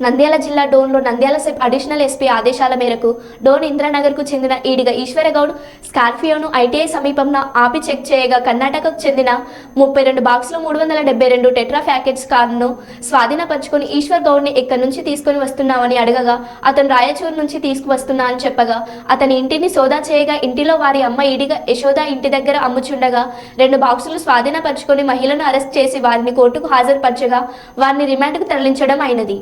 నంద్యాల జిల్లా డోన్లో Nandyal SEB additional SP ఆదేశాల మేరకు డోన్ ఇంద్రనగర్కు చెందిన ఈడిగ ఈశ్వరగౌడ్ స్కార్పియోను ఐటీఐ సమీపంలో ఆపి చెక్ చేయగా కర్ణాటకకు చెందిన ముప్పై రెండు బాక్సులు మూడు వందల డెబ్బై రెండు టెట్రా ప్యాకెట్స్ కారును స్వాధీనపరుచుకుని ఈశ్వర్ గౌడ్ని ఎక్కడి నుంచి తీసుకొని వస్తున్నామని అడగగా అతను రాయచూరు నుంచి తీసుకువస్తున్నా అని చెప్పగా అతని ఇంటిని సోదా చేయగా ఇంటిలో వారి అమ్మ ఈడిగ యశోద ఇంటి దగ్గర అమ్ముచుండగా రెండు బాక్సులు స్వాధీనపరుచుకొని మహిళను అరెస్ట్ చేసి వారిని కోర్టుకు హాజరుపరచగా వారిని రిమాండ్కు తరలించడం అయినది.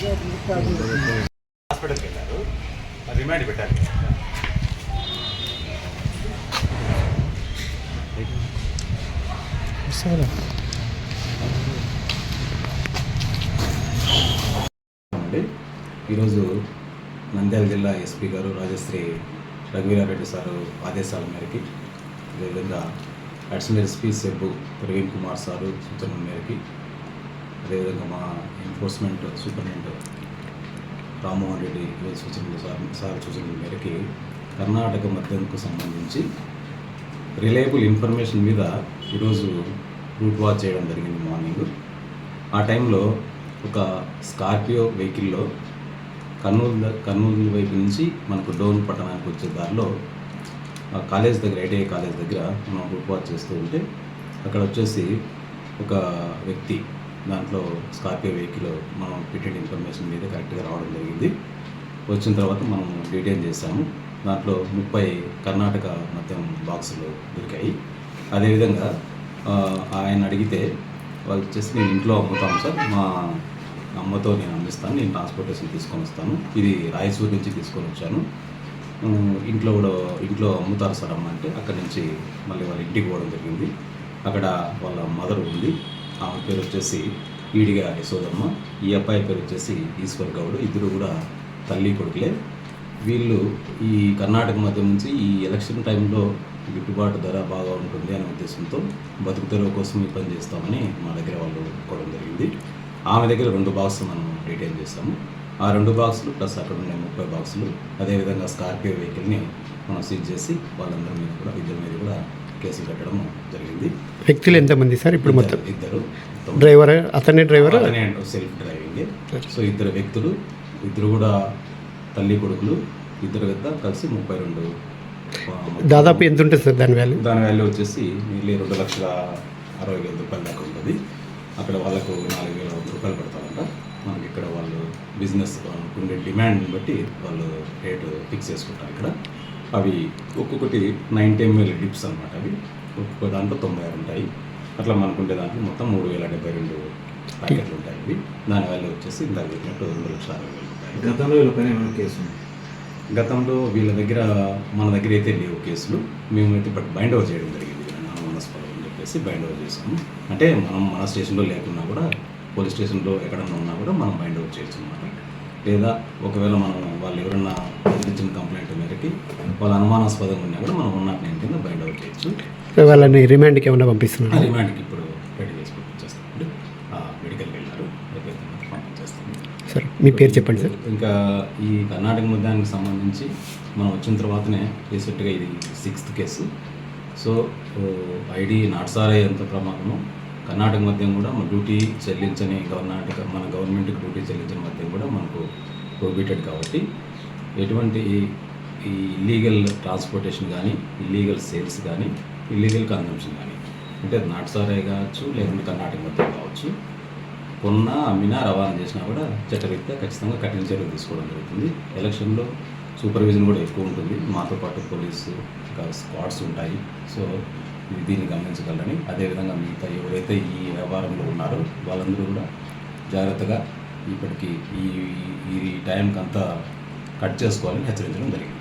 హాస్పిటల్కి వెళ్ళారు. రిమాండ్ పెట్టారు. అండి ఈరోజు నంద్యాల జిల్లా ఎస్పీ గారు రాజశ్రీ రఘువీరారెడ్డి సారు ఆదేశాల మేరకి అదేవిధంగా అడిషనల్ ఎస్పీ సెబ్బు ప్రవీణ్ కుమార్ సారు సూచనల మేరకి అదేవిధంగా మా ఎన్ఫోర్స్మెంట్ సూపరింటెండెంట్ రామ్మోహన్ రెడ్డి సూచనలు సార్ సార్ సూచనల మేరకి కర్ణాటక మద్యంకు సంబంధించి రిలయబుల్ ఇన్ఫర్మేషన్ మీద ఈరోజు రూట్ వాచ్ చేయడం జరిగింది మార్నింగ్. ఆ టైంలో ఒక స్కార్పియో వెహికల్లో కర్నూలు కర్నూలు వైపు నుంచి మనకు డోన్ పట్టణానికి వచ్చే దారిలో ఆ కాలేజ్ దగ్గర ఐటీఐ కాలేజ్ దగ్గర మనం రూట్ వాచ్ చేస్తూ ఉంటే అక్కడ వచ్చేసి ఒక వ్యక్తి దాంట్లో స్కార్పియో వెహికల్ మనం పెట్టిన ఇన్ఫర్మేషన్ మీద కరెక్ట్గా రావడం జరిగింది. వచ్చిన తర్వాత మనం డీటెయిల్ చేశాము. దాంట్లో ముప్పై కర్ణాటక మద్యం బాక్సులు దొరికాయి. అదేవిధంగా ఆయన అడిగితే వాళ్ళు వచ్చేసి నేను ఇంట్లో అమ్ముతాను సార్. మా అమ్మతో నేను అందిస్తాను నేను ట్రాన్స్పోర్టేషన్ తీసుకొని వస్తాను. ఇది రాయచూరు నుంచి తీసుకొని వచ్చాను. ఇంట్లో కూడా ఇంట్లో అమ్ముతారు సార్ అమ్మ అంటే అక్కడి నుంచి మళ్ళీ వాళ్ళ ఇంటికి పోవడం జరిగింది. అక్కడ వాళ్ళ మదర్ ఉంది. ఆమె పేరు వచ్చేసి ఈడిగా యశోదమ్మ ఈ అబ్బాయి పేరు వచ్చేసి ఈశ్వర్ గౌడ్. ఇద్దరు కూడా తల్లి కొడుకులే. వీళ్ళు ఈ కర్ణాటక మధ్య నుంచి ఈ ఎలక్షన్ టైంలో గిట్టుబాటు ధర బాగా ఉంటుంది అనే ఉద్దేశంతో బతుకు తెరవ కోసం ఈ పని చేస్తామని మా దగ్గర వాళ్ళు కోవడం జరిగింది. ఆమె దగ్గర రెండు బాక్సులు మనం రిటైన్ చేస్తాము. ఆ రెండు బాక్సులు ప్లస్ అక్కడ ఉండే ముప్పై బాక్సులు అదేవిధంగా స్కార్పియో వెహికల్ని మనం సీజ్ చేసి వాళ్ళందరి మీద కూడా ఇద్దరి మీద కూడా కేసులు కట్టడం జరిగింది. వ్యక్తులు ఎంతమంది సార్ ఇప్పుడు మొత్తం? ఇద్దరు. డ్రైవర్? అతనే డ్రైవర్? అతనే సెల్ఫ్ డ్రైవింగ్. సో ఇద్దరు వ్యక్తులు ఇద్దరు కూడా తల్లి కొడుకులు ఇద్దరు పెద్ద కలిసి ముప్పై రెండు దాదాపు ఎంత ఉంటుంది సార్ దాని వాల్యూ దాని వాల్యూ వచ్చేసి నియర్లీ రెండు లక్షల అరవై వేల రూపాయల దాకా ఉంటుంది. అక్కడ వాళ్ళకు నాలుగు వేల వంద రూపాయలు పడతారంట. మనకి ఇక్కడ వాళ్ళు బిజినెస్ ఉండే డిమాండ్ని బట్టి వాళ్ళు రేటు ఫిక్స్ చేసుకుంటారు ఇక్కడ. అవి ఒక్కొక్కటి నైన్టీ ఎంఎల్ డిప్స్ అనమాట అవి. ఒక్కొక్క దాంట్లో తొంభై ఆరు ఉంటాయి. అట్లా మనకుండే దాంట్లో మొత్తం మూడు వేల డెబ్బై రెండు ప్యాకెట్లు ఉంటాయి ఇవి. దాని వాల్యూ వచ్చేసి ఇందాక చెప్పినట్టు రెండు లక్షల అరవై వేల రూపాయలు గతంలో వీళ్ళపైన ఏమైనా కేసు గతంలో వీళ్ళ దగ్గర మన దగ్గర అయితే లేవు కేసులు. మేమైతే బట్ బైండ్ ఓవర్ చేయడం జరిగింది. మనస్పదం అని చెప్పేసి బైండ్ ఓవర్ చేసాము అంటే మనం మన స్టేషన్లో లేకున్నా కూడా పోలీస్ స్టేషన్లో ఎక్కడన్నా ఉన్నా కూడా మనం బైండ్ ఓవర్ చేయొచ్చు అనమాట లేదా ఒకవేళ మనం వాళ్ళు ఎవరన్నా ఇచ్చిన కంప్లైంట్ మేరకి వాళ్ళ అనుమానాస్పదంగా ఉన్నా కూడా మనం ఉన్న నేను కింద బైండ్ ఓవర్ చేయొచ్చు. వాళ్ళని రిమాండ్కి ఏమైనా పంపిస్తున్నారు? రిమాండ్కి ఇప్పుడు రెడీ చేసి పంపించేస్తామండి మెడికల్కి వెళ్ళారు. సార్ మీ పేరు చెప్పండి సార్. ఇంకా ఈ కర్ణాటక ముద్దానికి సంబంధించి మనం వచ్చిన తర్వాతనే రీసెంట్గా ఇది సిక్స్త్ కేసు. సో ఐడి నాట్సారే ఎంత ప్రమాదము. కర్ణాటక మద్యం కూడా మన డ్యూటీ చెల్లించని కర్ణాటక మన గవర్నమెంట్కి డ్యూటీ చెల్లించని మద్యం కూడా మనకు ప్రొహిబిటెడ్ కాబట్టి ఎటువంటి ఈ ఇల్లీగల్ ట్రాన్స్పోర్టేషన్ కానీ ఇల్లీగల్ సేల్స్ కానీ ఇల్లీగల్ కన్జంప్షన్ కానీ అంటే నాట్సారే కావచ్చు లేకుంటే కర్ణాటక మద్యం కావచ్చు. కొన్న అమ్మినా రవాణా చేసినా కూడా చట్టరీత్యా ఖచ్చితంగా కఠిన చర్యలు తీసుకోవడం జరుగుతుంది. ఎలక్షన్లో సూపర్విజన్ కూడా ఎక్కువ ఉంటుంది. మాతో పాటు పోలీసు ఇంకా స్క్వాడ్స్ ఉంటాయి. సో దీన్ని గమనించగలని. అదేవిధంగా మిగతా ఎవరైతే ఈ వ్యవహారంలో ఉన్నారో వాళ్ళందరూ కూడా జాగ్రత్తగా ఇప్పటికీ ఈ ఈ టైంకి అంతా కట్ చేసుకోవాలని హెచ్చరించడం జరిగింది.